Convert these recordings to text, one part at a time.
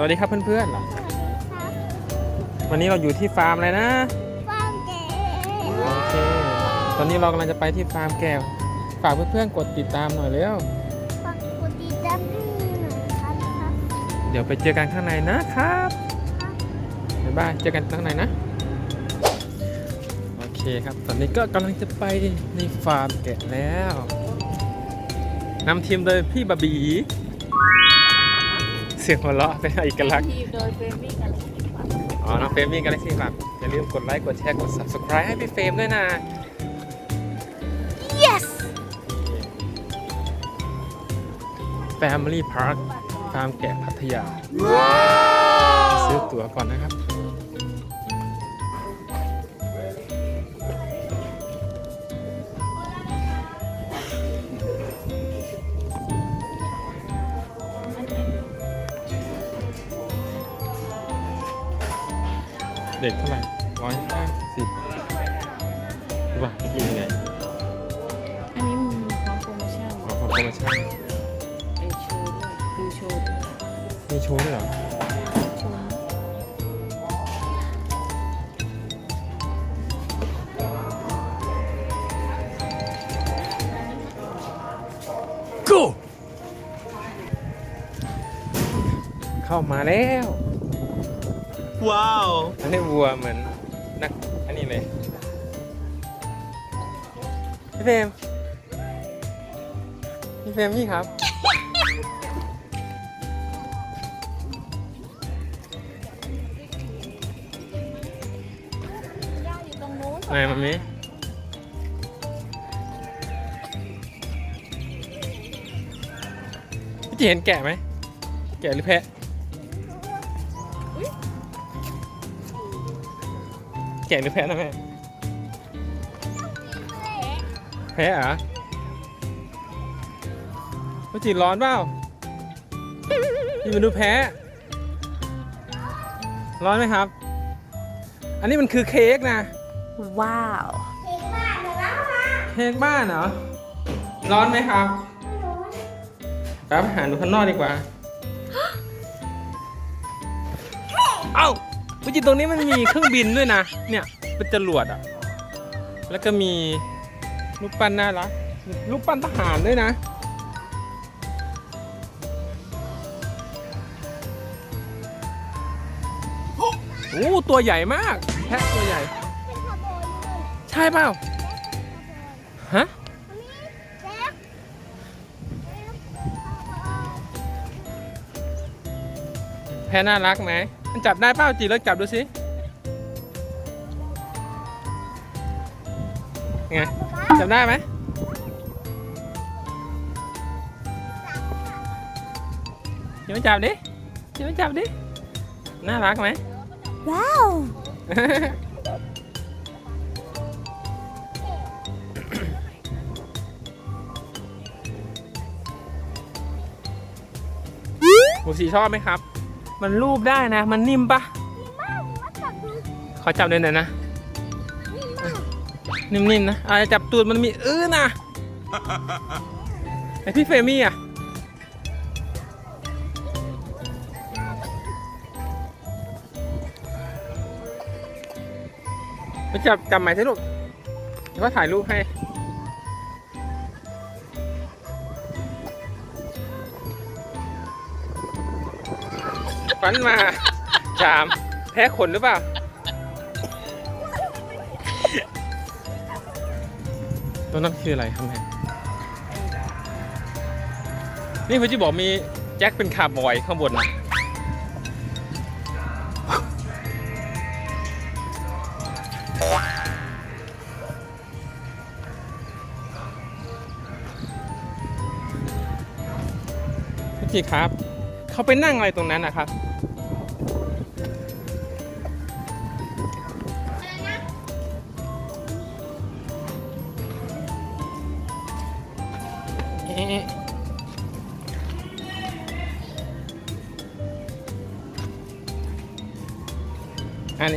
สวัสดีครับเพื่อนครับๆวันนี้เราอยู่ที่ฟาร์มอะไรนะ ฟาร์มแกะโอเค ตอนนี้เรากำลังจะไปที่ฟาร์มแก้วฝากเพื่อนๆกดติดตามหน่อยเร็วฝากกดติดตามให้หน่อยครับครับ เดี๋ยวไปเจอกันข้างในนะครับบ๊ายบายเจอกันข้างในนะ โอเคครับ ตอนนี้ก็กำลังจะไปในฟาร์มแกะแล้วนำทีมโดยพี่บาบีเสียงหัวเราะเป็นเอกลักษณ์ทีมโดยเฟรมมิ่งอะไรสิบบาทอ๋อ น้องเฟรมมี่กาแล็กซี่ครับอย่าลืมกดไลค์ กดแชร์ กด subscribe ให้พี่เฟรมด้วยนะ yes Family Park ฟาร์มแกะพัทยา ซื้อตั๋วก่อนนะครับ เด็กเท่าไหร่ร้อยห้าสิบหรือว่ากินยังไงอันนี้มีพร้อมโปรโมชั่นขอขอโปรโมชั่นไอโชว์ด้วยดูโชว์ด้วยมีโชว์ด้วยเหรอโชว์ go เข้ามาแล้ว ว้าวอันนี้วัวเหมือนนักอันนี้เลยพี่เฟรมพี่เฟรมพี่ครับ ย่าอยู่ตรงนู้นไหนมันมีพี่จีเห็นแกะไหม แกะหรือแพะ แกะหรือแพะนะแม่ แพ้เหรอพี่จีร้อนเปล่าพี่มาดูแพ้ร้อนไหมครับ อันนี้มันคือเค้กนะ ว้าวเก่งมากเลยแล้วค่ะเค้กบ้านเหรอ ร้อนไหมครับแป๊บหาดูข้างนอกดีกว่าาวิจิตตรงนี้มันมีเครื่องบินด้วยนะ เนี่ยเป็นจรวดอะ แล้วก็มีรูปปั้นน่ารักรูปปั้นทหารด้วยนะ โอ้ตัวใหญ่มากแพะตัวใหญ่ ใช่เปล่า ฮะแจ๊คแพ้น่ารักไหม มันจับได้เปล่าจีเลิกจับดูสิไงจับได้ไหมจีมาจับดิจีมาจับดิ น่ารักไหมว้าว หมูสีชอบไหมครับ มันรูปได้นะ มันนิ่มปะมากว่าจับดูขอจับหน่อยหน่อยนะ นิ่มๆนะอาจจะจับตูดมันมีอื้อนะไอพี่เฟรมี่อะไปจับจับใหม่สิลูกเดี๋ยวว่าถ่ายรูปให้ ฟันมาจามแพ้ขนหรือเปล่า ตัวนั้นคืออะไรครับแม่นี่พี่จีบอกมีแจ็คเป็นคาร์บอยข้างบนนะพี่จีครับ เขาไปนั่งอะไรตรงนั้นนะครับ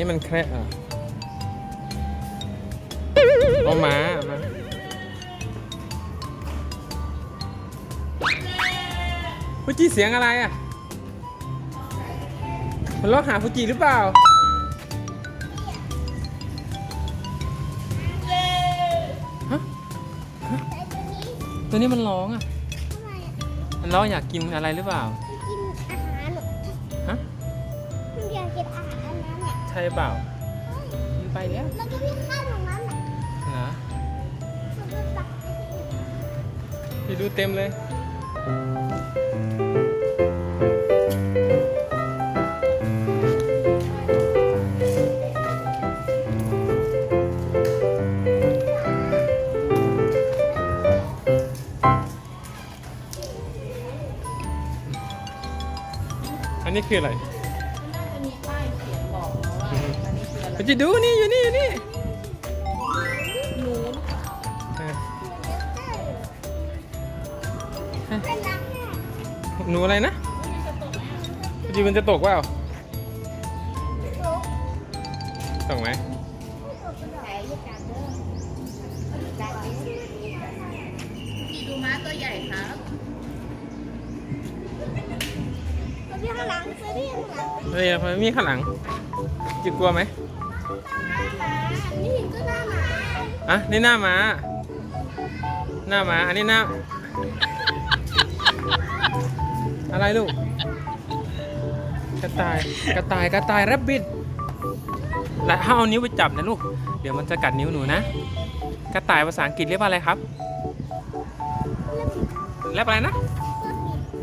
นนี้มันแคระเหรอเอามาเอามาเมื่อกี้เสียงอะไรอะ มันร้องหาฟูจิหรือเปล่า ฮะไอ้ตัวนี้ตัวนี้มันร้องอะทำไมอะ มันร้องอยากกินอะไรหรือเปล่ากินอา ช่เปล่ามันไปแล้วแล้วก็มีข้าวตรงนั้นอะเหรอมันก็ตักไปที่อื่นพี่ดูเต็มเลย อันนี้คืออะไร จะดูนี่อยู่นี่อยู่นี่หนูหรือเปล่าเออเป็นรักแน่หนูอะไรนะจริงมันจะตกเปล่าตกไหมพี่ดูม้าตัวใหญ่ครับตัวที่ข้างหลังตัวที่ข้างหลัง เฮ้ยทำไมมีข้างหลังจิกลัวไหม อะนี่หน้าม้า หน้าม้า อันนี้หน้า อะไรลูก กระต่าย กระต่าย กระต่ายแรบบิดและถ้าเอานิ้วไปจับนะลูก เดี๋ยวมันจะกัดนิ้วหนูนะ กระต่ายภาษาอังกฤษเรียกว่าอะไรครับแรบอะไรนะ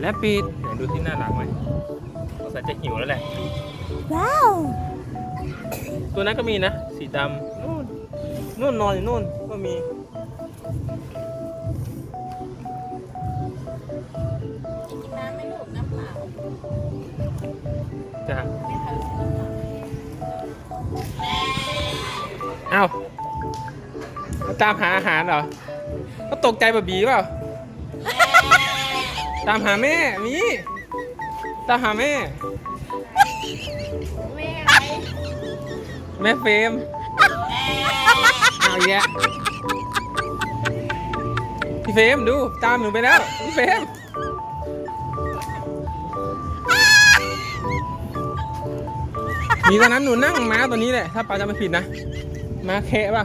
แรบบิดเดี๋ยวดูที่หน้าหลังไว้สงสัยจะหิวแล้วแหละ ว้าว ตัวนั้นก็มีนะ สีดำ นู่นนู่นนอนอยู่นู่นก็มี กินน้ำไหม่ลูกน้ำเปล่าจ้ะไม่ค่ะลูกน้ำเปล่าเอ้ามาตามหาอาหารเหรอก็ตกใจแบบบีเปล่า ตามหาแม่มีตามหาแม่ แม่อะไร แม่เฟรมเอีกแล้วพี่เฟรมดูตามหนูไปแล้วพี่เฟรมมีตอนนั้นหนูนั่งม้าตัวนี้แหละถ้าป้าจำไม่ผิดนะม้าแคะป่ะ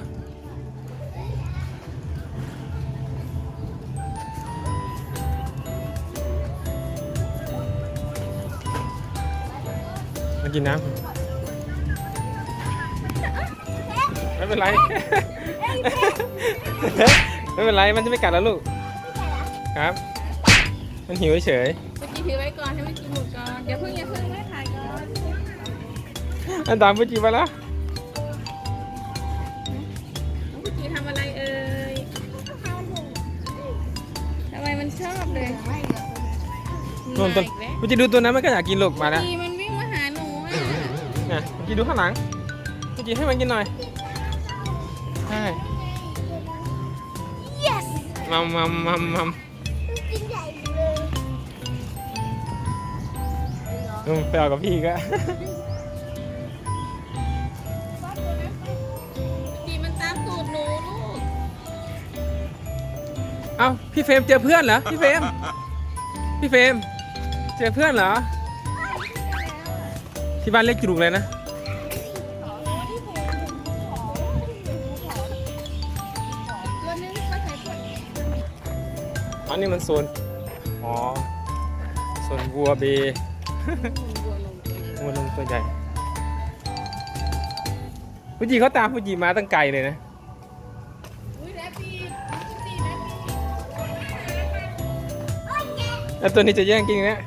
มากินน้ำไม่เป็นไร ไม่เป็นไรมันจะไม่กัดแล้วลูกครับ มันหิวเฉยเมื่อกี้ถือไว้ก่อนให้มันกินหมดก่อนอย่าเพิ่งอย่าเพิ่งไม่ถ่ายก่อนๆอันตามพูจิมาแล้วน้องพุจีทำอะไรเอ่ยทำไมมันชอบเลยนนตัวมาอีกแล้วพูจิดูตัวนั้นมันก็อยากกินลูกมาแล้วพุจีมันวิ่งมาหาหนูอะเนี่ยพูจิดูข้างหลังพูจิให้มันกินหน่อย ใช่ yes มัมมัมมัมมัมกินใหญ่เลยอืมไปเอากับพี่ก็พุจีมันตามตูดหนูลูกเอ้าพี่เฟรมเจอเพื่อนเหรอพี่เฟรมพี่เฟรมเจอเพื่อนเหรอที่บ้านเรียกจุกเลยนะ นนี้มันโซน อ๋อ โซนวัวเบบัวลงวัวลงตัวใหญ่ฟูจิเขาตามฟูจิมาตั้งไกลเลยนะอุ้ยแรปปี้พุจีแรปปี้แล้วตัวนี้จะแย่งกินนะ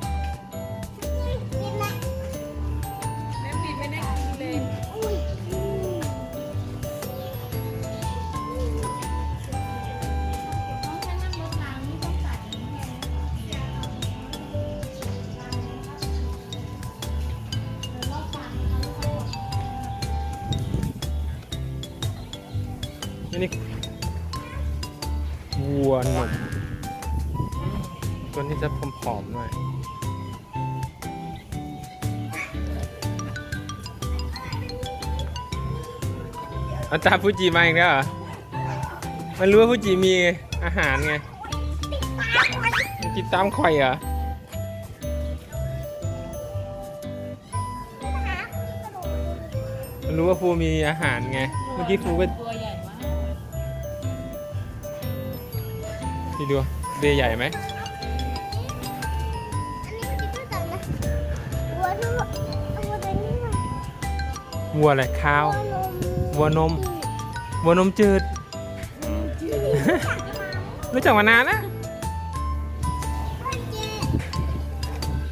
ตัวนี้จะผอมๆหน่อยเอาตามฟูจิมาอีกแล้วเหรอ มันรู้ว่าฟูจิมีอาหารไงมันกินตามข่อยเหรอหมันรู้ว่าฟูมีอาหารไง เมื่อกี้ฟูก็ตัวใหญ่มากพี่ดูเบยใหญ่ไหม วัวอะไรข้าววัวนมวัวนม วัวนมจืด รู้จักมานานแล้ว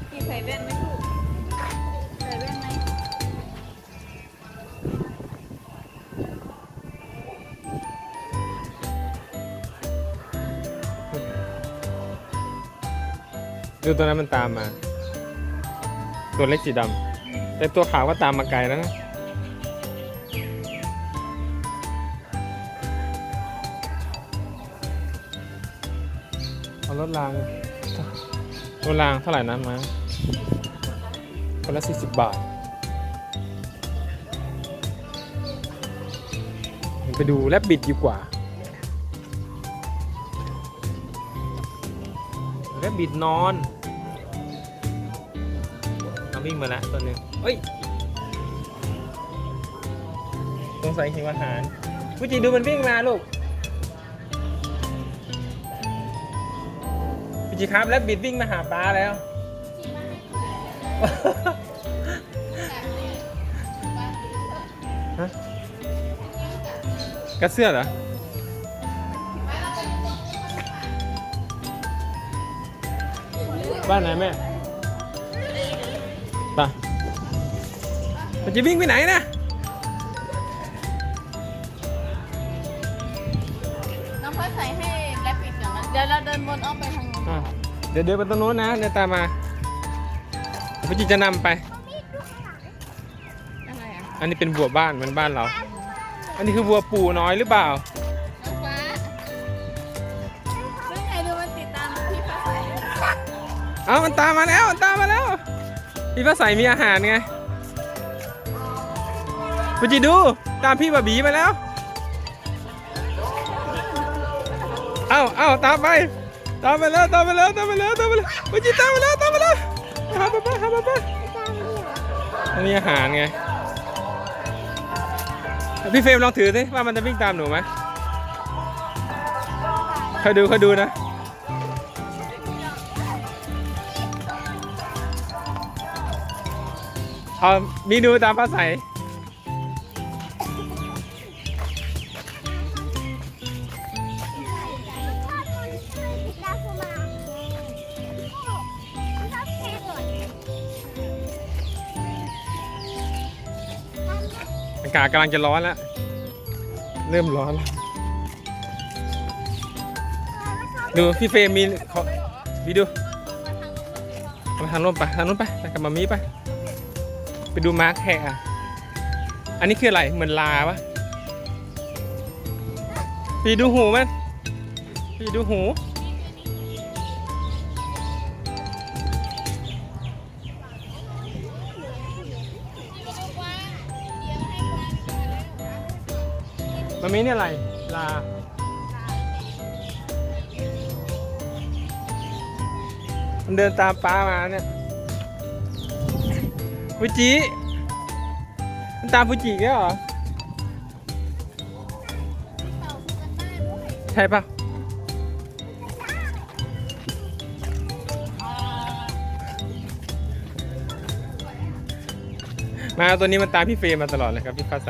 พี่ใส่แว่นไหมลูกใส่แว่นไหมดูตัวนั้นมันตามมา ตัวเล็กสีดำแต่ตัวขาวก็ตามมาไกลแล้วนะ รางรถรางเท่าไหร่นะมาคนละสี่สิบบาท ไปดูแลบบิดดีกว่าแรบบิดนอนเอาวิ่งมาแล้วตัวหนึ่งเฮ้ยสงสัยหิวอาหารวิจิดูมันวิ่งมาลูก วิจิครับแรบบิดวิ่งมาหาปลาแล้ว ฮะกระเสื้อเหรอ บ้านไหนแม่ไปมันจะวิ่งไปไหนนะน้องพ่อใส่ให้แรปปิดก่อนนะเดี๋ยวเราเดินวนอ้อมไปทางนู้น อะเดี๋ยวเดินไปตรงโน้นนะเดินตามมาพี่จีจะนำไป อะไรอะอันนี้เป็นบัวบ้านเหมันบ้านเรา อันนี้คือบัวปู่น้อยหรือเปล่าน้องฟ้าซึ่งไงดูมันติดตามพี่ฟ้าใสเอ้ามันตามมาแล้วมันตามมาแล้วพี่พระใสมีอาหารไงพี่จีดูตามพี่บะบีมาแล้ว เอ้าเอ้าตามไป ตามไปแล้วตามไปแล้วตามไปแล้วตามไปแล้วพี่จีตามไปแล้วตามไปแล้วหาป้าป้าหาป้าป้าอันนี้อาหารไงพี่เฟรมลองถือสิว่ามันจะวิ่งตามหนูไหมคอยดูคอยดูนะเอามีดูตามภาษาากาศกำลังจะร้อนแล้ว เริ่มร้อนแล้ว ดูพี่เฟรมมีขอวีดูมาทางโน้นไปทางโน้นไปไปกับมามีไป ไปดูมาร์คแขกอะ อันนี้คืออะไร เหมือนลาวะพี่ดูหูมันพี่ดูหู มันมีเนี่ยอะไรลามันเดินตามป้ามาเนี่ยฟูจิมันตามฟูจิเนี่ยเหรอ ใช่ปะมาตัวนี้มันตามพี่เฟรมมาตลอดเลยครับพี่ฟ้าใส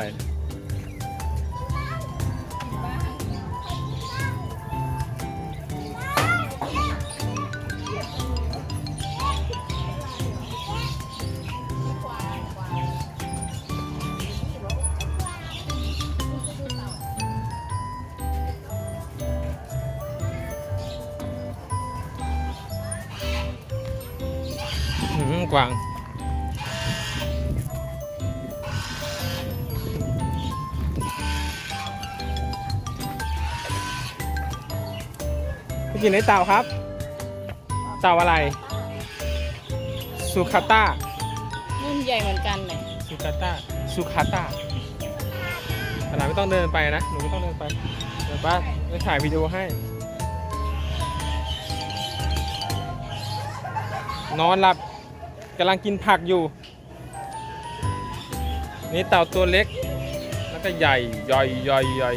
พี่กินไอ้เต่าครับ เต่าอะไร สุขาต้านุ่นใหญ่เหมือนกันเลยสุขาต้าสุขาต้าขนาดไม่ต้องเดินไปนะ หนูไม่ต้องเดินไป เดี๋ยวป้าจะถ่ายวิดีโอให้ นอนหลับกำลังกินผักอยู่ นี่เต่าตัวเล็ก แล้วก็ใหญ่ใหญ่ใหญ่ใหญ่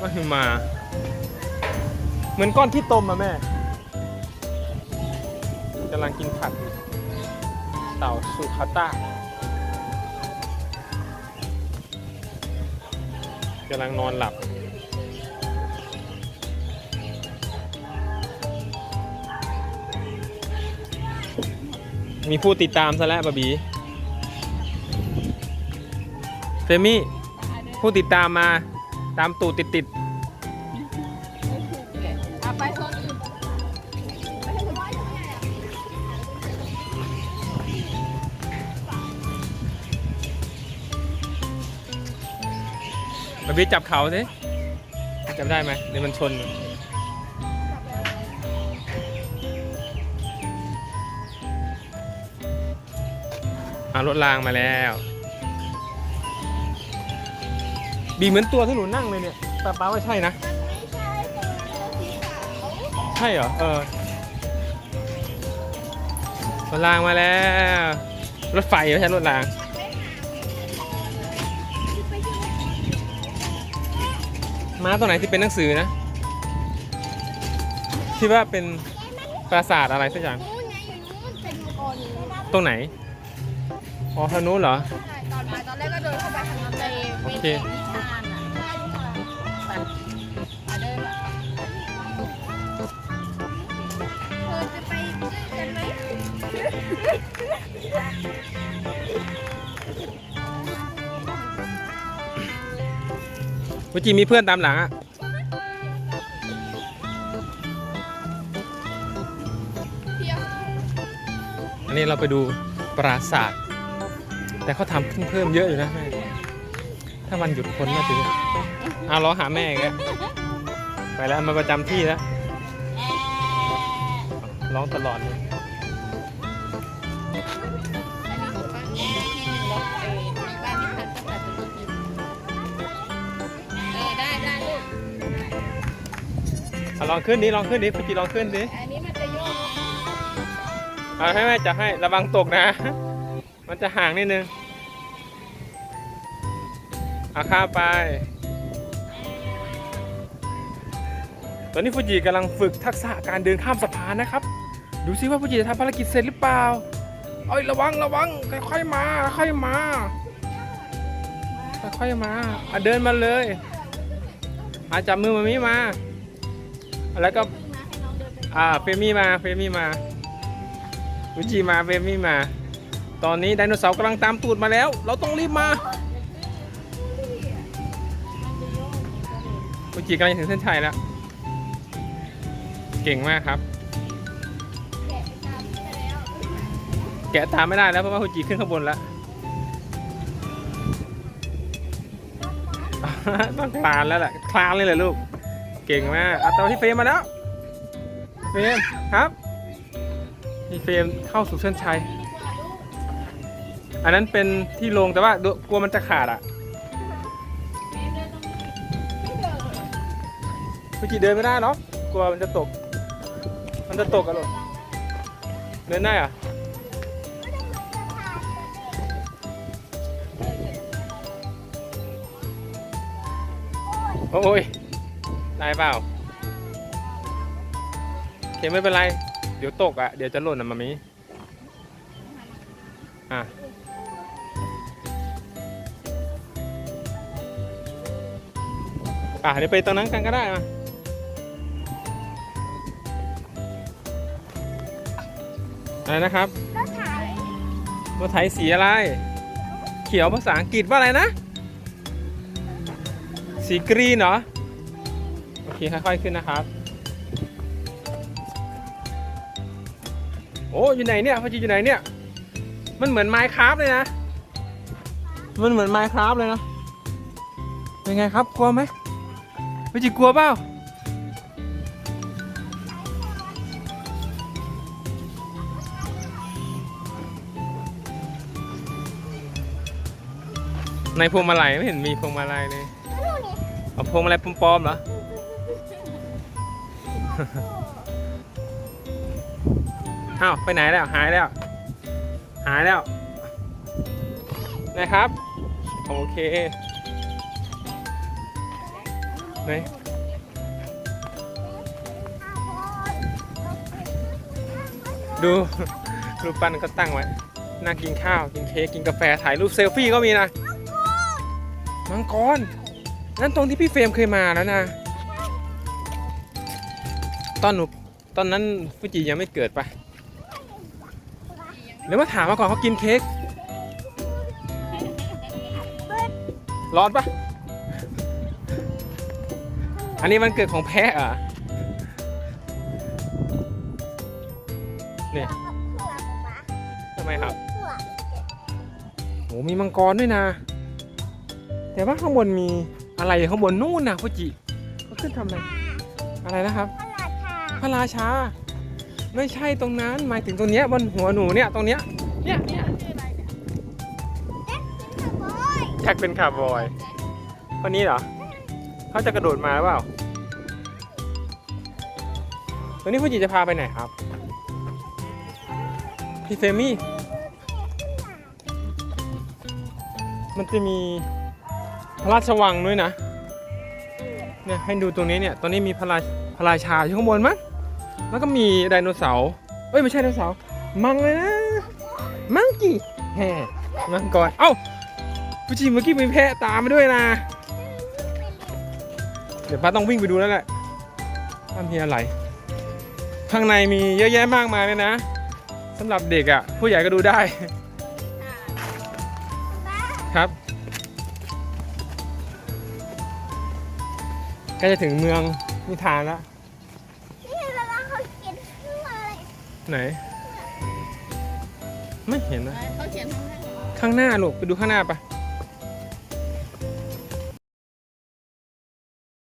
มาคือมา เหมือนก้อนที่ต้มอะแม่กำลังกินผักอยู่เต่าสุคาต้ากำลังนอนหลับ มีผู้ติดตามซะแล้วบะบีเฟมี่ผู้ติดตามมาตามตูติดติด ๆบะบีจับเขาสิจับได้ไหมเดี๋ยวมันชน เอารถรางมาแล้ว บีเหมือนตัวที่หนูนั่งเลยเนี่ยแต่ป้าว่าใช่นะไม่ใช่ตัวสีขาวใช่เหรอ เออรถรางมาแล้ว รถไฟไม่ใช่รถราง ม้าตัวไหนที่เป็นหนังสือนะ ที่ว่าเป็นปราสาทอะไรสักอย่าง นู้นไงอยู่นู้นเป็นมังกรอยู่นู้นตรงไหน อ๋อทางนู้นเหรอ ใช่ตอนมาตอนแรกก็เดินเข้าไปทางนั้นเลยเวโอเคทีนิท เมื่อกี้มีเพื่อนตามหลังอะเที่ยวอันนี้เราไปดูปราสาท แต่เขาทำเพิ่มเยอะอยู่นะแม่ถ้าวันหยุดคนน่าจะเอะเอาล้อหาแม่อีกแล้วไปแล้วมาประจำที่แล้วร้องตลอดเลย อาลองขึ้นดิลองขึ้นดิพี่จีลองขึ้นดิอันนี้มันจะโยกเอาให้แม่จะให้ระวังตกนะ มันจะห่างนิดนึงเอาข้ามไป ตอนนี้ฟูจิกำลังฝึกทักษะการเดินข้ามสะพานนะครับ ดูซิว่าฟูจิจะทำภารกิจเสร็จหรือเปล่าเอ้ยระวังระวังค่อยๆมา ค่อยๆมาค่อยๆมาอะเดินมาเลยอาจับมือมามิมา แล้วก็อ่าเฟมี่มาเฟมี่มาฟูจิมาเฟมี่มา ตอนนี้ไดโนเสาร์กำลังตามตูดมาแล้ว เราต้องรีบมาฟูจิกำลังถึงเส้นชัยแล้ว เก่งมากครับ แกะตามไม่ได้แล้วเพราะว่าฟูจิขึ้นข้างบนแล้วต้องคลานแล้วแหละคลานเลยเหรอลูก เก่งมากเอาตอนที่เฟรมมาแล้ว เฟรมครับนี่เฟรมเข้าสู่เส้นชัย อันนั้นเป็นที่ลงแต่ว่ากลัวมันจะขาดอะฟูจิเดินไม่ได้หรอกกลัวมันจะตก มันจะตกอะลูกเดินได้เหรอะโอ้ย ได้เปล่าโอเคไม่เป็นไร เดี๋ยวตกอะ เดี๋ยวจะหล่นอะมามีอะอะเดี๋ยวไปตรงนั้นกันก็ได้มาอะไรนะครับก็ถ่ายรถไถสีอะไร เขียวภาษาอังกฤษว่าอะไรนะ สีกรีนเหรอ เคค่อยๆขึ้นนะครับ โอ้อยู่ไหนเนี่ยพ่อจีอยู่ไหนเนี่ย มันเหมือนไมค์คราฟเลยนะ มันเหมือนไมค์คราฟเลยนะเป็นไงครับกลัวไหมพ่อจีกลัวเปล่าในพวงมาลัยไม่เห็นมีพวงมาลัยเลยก็ดูนี่เอาพวงมาลัยปลอมๆเหรอ อ้าวไปไหนแล้วหายแล้ว หายแล้วนะครับ โอเคไหนดูรูปปั้นก็ตั้งไว้นั่งกินข้าว กินเค้กกินกาแฟถ่ายรูปเซลฟี่ก็มีนะมังกรนั่นตรงที่พี่เฟรมเคยมาแล้วนะ อนหนูตอนนั้นฟูจิยังไม่เกิดปะหรือว่าถามมาก่อนเขากินเค้กร้อนปะอันนี้มันเกิดของแพะอะเนี่ยทำไมครับโหมีมังกรด้วยนะ แต่ว่าข้างบนมีอะไรข้างบนนู่นนะฟูจิเขาขึ้นทำอะไรอะไรนะครับ ระราชาพระราไม่ใช่ตรงนั้น หมายถึงตรงเนี้ยบนหัวหนูเนี่ยตรงเนี้ย เนี่ยเนี่ยโอ้ยอยากเป็นคาร์บอยคนนี้เหรอ เขาจะกระโดดมาหรือเปล่าวันนี้ฟูจิจะพาไปไหนครับ พี่เฟมี่ มันจะมีพระราชวังด้วยนะเนี่ยให้ดูตรงนี้เนี่ยตรงนี้มีพระราพระราชาอยู่ข้างบนมั้ง แล้วก็มีไดโนเสาร์เอ้ยไม่ใช่ไดโนเสาร์มังเลยนะมังกี้แฮ่มังกรเอ้าฟูจิเมื่อกี้มีแพะตามมาด้วยนะ เดี๋ยวป้าต้องวิ่งไปดูแล้วแหละว่ามีอะไร ข้างในมีเยอะแยะมากมายเลยนะสำหรับเด็กอะ่ะ ผู้ใหญ่ก็ดูได้ ครับใกล้จะถึงเมืองนิทานแล้ว นี่เวลาเขาเขียนชื่ออะไร ไหน ไม่เห็นนะ เขาเขียนข้างหน้า ข้างหน้าลูกไปดูข้างหน้าปะเ